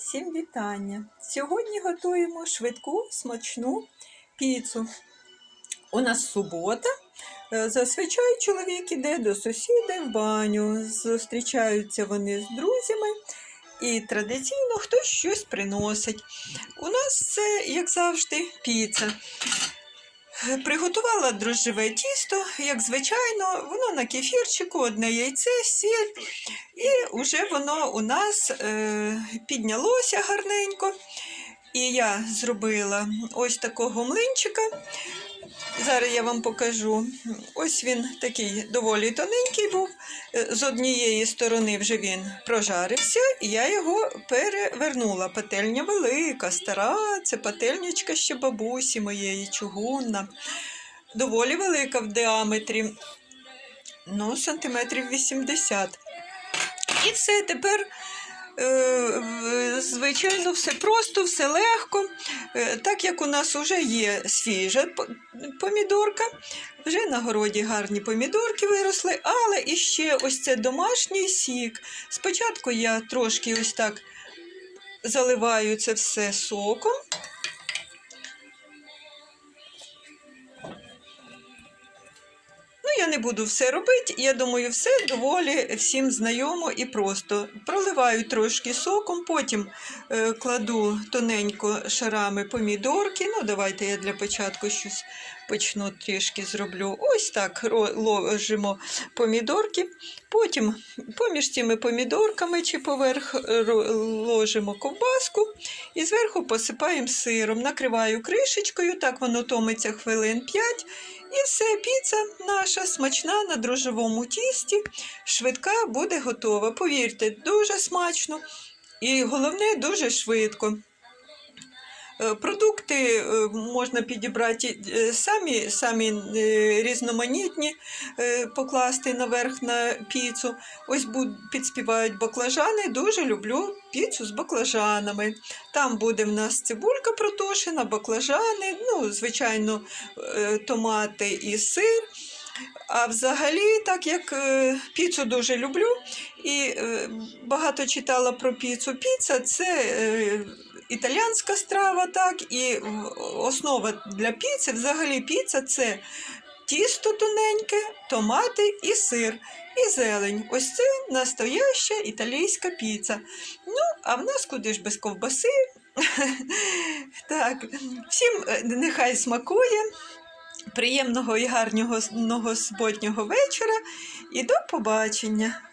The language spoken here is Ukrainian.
всім вітання! Сьогодні готуємо швидку смачну піцу. У нас субота. Е, Зазвичай чоловік іде до сусіда в баню. Зустрічаються вони з друзями. І традиційно хтось щось приносить. У нас це, як завжди, піца. Приготувала дрожжеве тісто, як звичайно, воно на кефірчику, одне яйце, сіль, і вже воно у нас е, піднялося гарненько. І я зробила ось такого млинчика. Зараз я вам покажу. Ось він такий доволі тоненький був. Е, З однієї сторони вже він прожарився, і я його перевернула. Пательня велика, стара, це пательнячка ще бабусі моєї чугунна. Доволі велика в діаметрі. Ну, сантиметрів 80. І все тепер. Е, Звичайно, все просто, все легко. Е, Так як у нас вже є свіжа помідорка, вже на городі гарні помідорки виросли, але іще ось це домашній сік. Спочатку я трошки ось так заливаю це все соком. Не буду все робити. Я думаю, все доволі всім знайомо і просто. Проливаю трошки соком, потім е, кладу тоненько шарами помідорки. Ну, давайте я для початку щось почну трішки зроблю. Ось так ложимо помідорки. Потім поміж цими помідорками чи поверх е, ложимо ковбаску і зверху посипаємо сиром. Накриваю кришечкою, так воно томиться хвилин 5. І все, піца наша смачна на дрожжовому тісті, швидка буде готова. Повірте, дуже смачно і головне дуже швидко. Е, Продукти е, можна підібрати е, самі, самі різноманітні, покласти наверх на піцу. Ось підспівають баклажани. Дуже люблю піцу з баклажанами. Там буде в нас цибулька протушена, баклажани, ну, звичайно, томати і сир. А взагалі, так як е, піцу дуже люблю і е, багато читала про піцу. Піца це е, італіянська страва, так, і основа для піци, взагалі піца це тісто тоненьке, томати і сир, і зелень. Ось це настояща італійська піца. Ну, а в нас куди ж без ковбаси? Так, всім нехай смакує. Приємного і гарного суботнього вечора і до побачення!